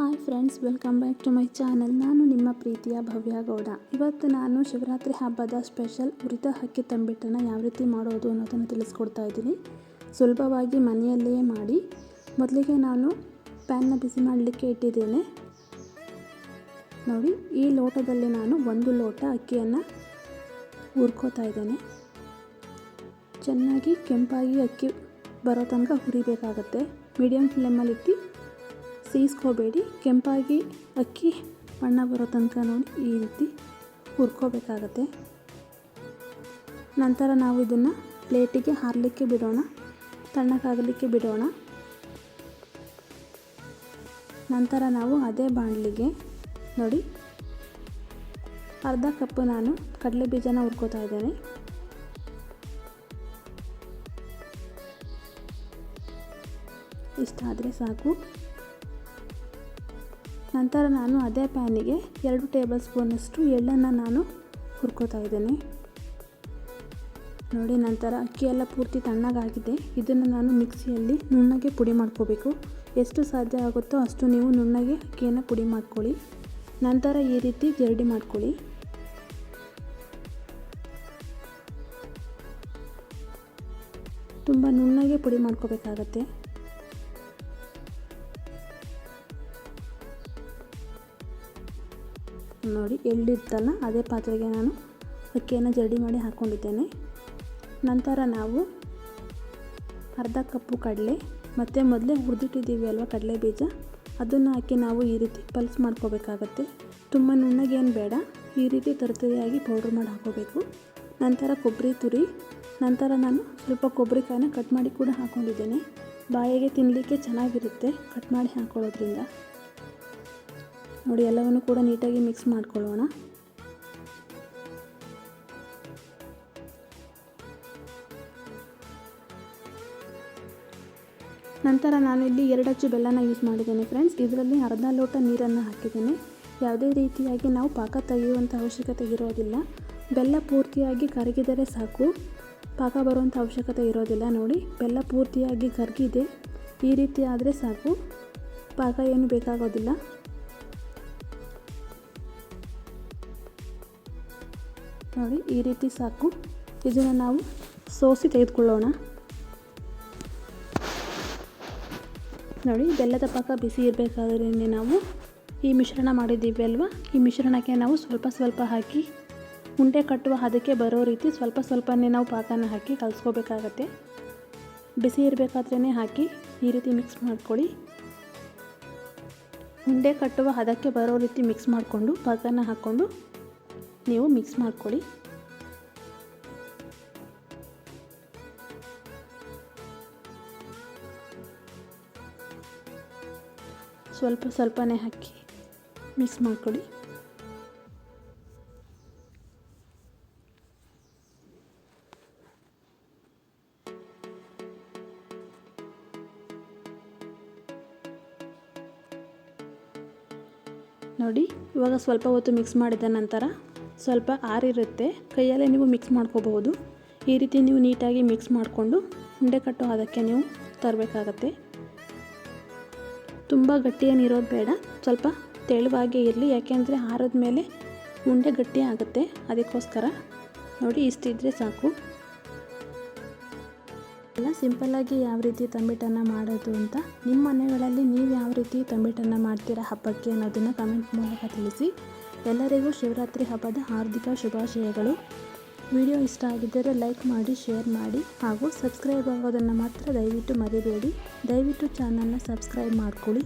Hi friends, welcome back to my channel. ನಾನು ನಿಮ್ಮ ಪ್ರೀತಿಯ ಭವ್ಯ ಗೌಡ. ಇವತ್ತು ನಾನು ಶಿವರಾತ್ರಿ ಹಬ್ಬದ ಸ್ಪೆಷಲ್ ಹುರಿದ ಅಕ್ಕಿ ತಂಬಿಟ್ಟನ್ನು ಯಾವ ರೀತಿ ಮಾಡೋದು ಅನ್ನೋದನ್ನು ತಿಳಿಸ್ಕೊಡ್ತಾ ಇದ್ದೀನಿ. ಸುಲಭವಾಗಿ ಮನೆಯಲ್ಲಿಯೇ ಮಾಡಿ. ಮೊದಲಿಗೆ ನಾನು ಪ್ಯಾನ್ನ ಬಿಸಿ ಮಾಡಲಿಕ್ಕೆ ಇಟ್ಟಿದ್ದೇನೆ. ನೋಡಿ, ಈ ಲೋಟದಲ್ಲಿ ನಾನು ಒಂದು ಲೋಟ ಅಕ್ಕಿಯನ್ನು ಹುರ್ಕೋತಾ ಇದ್ದೇನೆ. ಚೆನ್ನಾಗಿ ಕೆಂಪಾಗಿ ಅಕ್ಕಿ ಬರೋ ತನಕ ಹುರಿಬೇಕಾಗತ್ತೆ. ಮೀಡಿಯಮ್ ಫ್ಲೇಮಲ್ಲಿಟ್ಟು ಸೀಸ್ಕೋಬೇಡಿ. ಕೆಂಪಾಗಿ ಅಕ್ಕಿ, ಬಣ್ಣ ಬರೋ ತನಕ ನೋಡಿ ಈ ರೀತಿ ಹುರ್ಕೋಬೇಕಾಗತ್ತೆ. ನಂತರ ನಾವು ಇದನ್ನು ಪ್ಲೇಟಿಗೆ ಹಾರಲಿಕ್ಕೆ ಬಿಡೋಣ. ತಣ್ಣಗಾಗಲಿಕ್ಕೆ ಬಿಡೋಣ. ನಂತರ ನಾವು ಅದೇ ಬಾಣಲಿಗೆ ನೋಡಿ. ಅರ್ಧ ಕಪ್ಪು ನಾನು ಕಡಲೆ ಬೀಜನ ಹುರ್ಕೋತಾ ಇದ್ದೇನೆ. ಇಷ್ಟಾದರೆ ಸಾಕು. ನಂತರ ನಾನು ಅದೇ ಪ್ಯಾನಿಗೆ ಎರಡು ಟೇಬಲ್ ಸ್ಪೂನಷ್ಟು ಎಳ್ಳನ್ನು ನಾನು ಹುರ್ಕೋತಾ ಇದ್ದೇನೆ. ನೋಡಿ, ನಂತರ ಅಕ್ಕಿ ಎಲ್ಲ ಪೂರ್ತಿ ತಣ್ಣಗಾಗಿದೆ. ಇದನ್ನು ನಾನು ಮಿಕ್ಸಿಯಲ್ಲಿ ನುಣ್ಣಗೆ ಪುಡಿ ಮಾಡ್ಕೋಬೇಕು. ಎಷ್ಟು ಸಾಧ್ಯ ಆಗುತ್ತೋ ಅಷ್ಟು ನೀವು ನುಣ್ಣಗೆ ಅಕ್ಕಿಯನ್ನು ಪುಡಿ ಮಾಡ್ಕೊಳ್ಳಿ. ನಂತರ ಈ ರೀತಿ ಜರಡಿ ಮಾಡ್ಕೊಳ್ಳಿ. ತುಂಬ ನುಣ್ಣಗೆ ಪುಡಿ ಮಾಡ್ಕೋಬೇಕಾಗತ್ತೆ. ನೋಡಿ ಎಳ್ಳಿತ್ತಲ್ಲ, ಅದೇ ಪಾತ್ರೆಗೆ ನಾನು ಅಕ್ಕಿಯನ್ನು ಜರಡಿ ಮಾಡಿ ಹಾಕ್ಕೊಂಡಿದ್ದೇನೆ. ನಂತರ ನಾವು ಅರ್ಧ ಕಪ್ಪು ಕಡಲೆ, ಮತ್ತು ಮೊದಲೇ ಹುರಿದಿಟ್ಟಿದ್ದೀವಿ ಅಲ್ವಾ ಕಡಲೆ ಬೀಜ? ಅದನ್ನು ಹಾಕಿ ನಾವು ಈ ರೀತಿ ಪಲ್ಸ್ ಮಾಡ್ಕೋಬೇಕಾಗತ್ತೆ. ತುಂಬ ನುಣ್ಣಗೇನು ಬೇಡ, ಈ ರೀತಿ ತರತರಿಯಾಗಿ ಪೌಡ್ರ್ ಮಾಡಿ ಹಾಕೋಬೇಕು ನಂತರ ಕೊಬ್ಬರಿ ತುರಿ, ನಂತರ ನಾನು ಸ್ವಲ್ಪ ಕೊಬ್ಬರಿಕಾಯನ್ನ ಕಟ್ ಮಾಡಿ ಕೂಡ ಹಾಕ್ಕೊಂಡಿದ್ದೇನೆ. ಬಾಯಿಗೆ ತಿನ್ನಲಿಕ್ಕೆ ಚೆನ್ನಾಗಿರುತ್ತೆ ಕಟ್ ಮಾಡಿ ಹಾಕೊಳ್ಳೋದ್ರಿಂದ. ನೋಡಿ, ಎಲ್ಲವನ್ನು ಕೂಡ ನೀಟಾಗಿ ಮಿಕ್ಸ್ ಮಾಡ್ಕೊಳ್ಳೋಣ. ನಂತರ ನಾನು ಇಲ್ಲಿ ಎರಡು ಅಚ್ಚು ಬೆಲ್ಲನ ಯೂಸ್ ಮಾಡಿದ್ದೇನೆ ಫ್ರೆಂಡ್ಸ್ ಇದರಲ್ಲಿ ಅರ್ಧ ಲೋಟ ನೀರನ್ನು ಹಾಕಿದ್ದೇನೆ. ಯಾವುದೇ ರೀತಿಯಾಗಿ ನಾವು ಪಾಕ ತೆಗೆಯುವಂಥ ಅವಶ್ಯಕತೆ ಇರೋದಿಲ್ಲ. ಬೆಲ್ಲ ಪೂರ್ತಿಯಾಗಿ ಕರಗಿದರೆ ಸಾಕು. ಪಾಕ ಬರುವಂಥ ಅವಶ್ಯಕತೆ ಇರೋದಿಲ್ಲ. ನೋಡಿ, ಬೆಲ್ಲ ಪೂರ್ತಿಯಾಗಿ ಕರಗಿದೆ. ಈ ರೀತಿ ಆದರೆ ಸಾಕು. ಪಾಕ ಏನು ಬೇಕಾಗೋದಿಲ್ಲ. ನೋಡಿ ಈ ರೀತಿ ಸಾಕು. ಇದನ್ನು ನಾವು ಸೋಸಿ ತೆಗೆದುಕೊಳ್ಳೋಣ. ನೋಡಿ, ಬೆಲ್ಲದ ಪಾಕ ಬಿಸಿ ಇರಬೇಕಾದ್ರಿಂದ ನಾವು ಈ ಮಿಶ್ರಣ ಮಾಡಿದ್ದೀವಿ ಅಲ್ವಾ? ಈ ಮಿಶ್ರಣಕ್ಕೆ ನಾವು ಸ್ವಲ್ಪ ಸ್ವಲ್ಪ ಹಾಕಿ, ಉಂಡೆ ಕಟ್ಟುವ ಹದಕ್ಕೆ ಬರೋ ರೀತಿ ಸ್ವಲ್ಪ ಸ್ವಲ್ಪನೇ ನಾವು ಪಾಕನ ಹಾಕಿ ಕಲಿಸ್ಕೋಬೇಕಾಗತ್ತೆ. ಬಿಸಿ ಇರಬೇಕಾದ್ರೇ ಹಾಕಿ ಈ ರೀತಿ ಮಿಕ್ಸ್ ಮಾಡ್ಕೊಳ್ಳಿ. ಉಂಡೆ ಕಟ್ಟುವ ಹದಕ್ಕೆ ಬರೋ ರೀತಿ ಮಿಕ್ಸ್ ಮಾಡಿಕೊಂಡು ಪಾಕನ ಹಾಕ್ಕೊಂಡು ನೀವು ಮಿಕ್ಸ್ ಮಾಡ್ಕೊಳ್ಳಿ. ಸ್ವಲ್ಪ ಸ್ವಲ್ಪನೇ ಹಾಕಿ ಮಿಕ್ಸ್ ಮಾಡ್ಕೊಳ್ಳಿ. ನೋಡಿ, ಇವಾಗ ಸ್ವಲ್ಪ ಹೊತ್ತು ಮಿಕ್ಸ್ ಮಾಡಿದ ನಂತರ ಸ್ವಲ್ಪ ಆರಿರುತ್ತೆ. ಕೈಯಲ್ಲೇ ನೀವು ಮಿಕ್ಸ್ ಮಾಡ್ಕೋಬಹುದು. ಈ ರೀತಿ ನೀವು ನೀಟಾಗಿ ಮಿಕ್ಸ್ ಮಾಡಿಕೊಂಡು ಉಂಡೆ ಕಟ್ಟು ಅದಕ್ಕೆ ನೀವು ತರಬೇಕಾಗತ್ತೆ. ತುಂಬ ಗಟ್ಟಿಯೇನಿರೋದು ಬೇಡ. ಸ್ವಲ್ಪ ತೆಳುವಾಗೇ ಇರಲಿ. ಯಾಕೆಂದರೆ ಆರದ ಮೇಲೆ ಉಂಡೆ ಗಟ್ಟಿ ಆಗುತ್ತೆ. ಅದಕ್ಕೋಸ್ಕರ ನೋಡಿ ಇಷ್ಟಿದ್ರೆ ಸಾಕು. ಎಲ್ಲ ಸಿಂಪಲ್ಲಾಗಿ ಯಾವ ರೀತಿ ತಂಬಿಟನ್ನು ಮಾಡೋದು ಅಂತ ನಿಮ್ಮ ಮನೆಗಳಲ್ಲಿ ನೀವು ಯಾವ ರೀತಿ ತಂಬಿಟನ್ನು ಮಾಡ್ತೀರಾ ಹಬ್ಬಕ್ಕೆ ಅನ್ನೋದನ್ನು ಕಮೆಂಟ್ ಮೂಲಕ ತಿಳಿಸಿ. ಎಲ್ಲರಿಗೂ ಶಿವರಾತ್ರಿ ಹಬ್ಬದ ಹಾರ್ದಿಕ ಶುಭಾಶಯಗಳು. ವಿಡಿಯೋ ಇಷ್ಟ ಆಗಿದ್ದರೆ ಲೈಕ್ ಮಾಡಿ, ಶೇರ್ ಮಾಡಿ ಹಾಗೂ ಸಬ್ಸ್ಕ್ರೈಬ್ ಆಗೋದನ್ನು ಮಾತ್ರ ದಯವಿಟ್ಟು ಮರಿಬೇಡಿ. ದಯವಿಟ್ಟು ಚಾನಲ್ನ ಸಬ್ಸ್ಕ್ರೈಬ್ ಮಾಡ್ಕೊಳ್ಳಿ.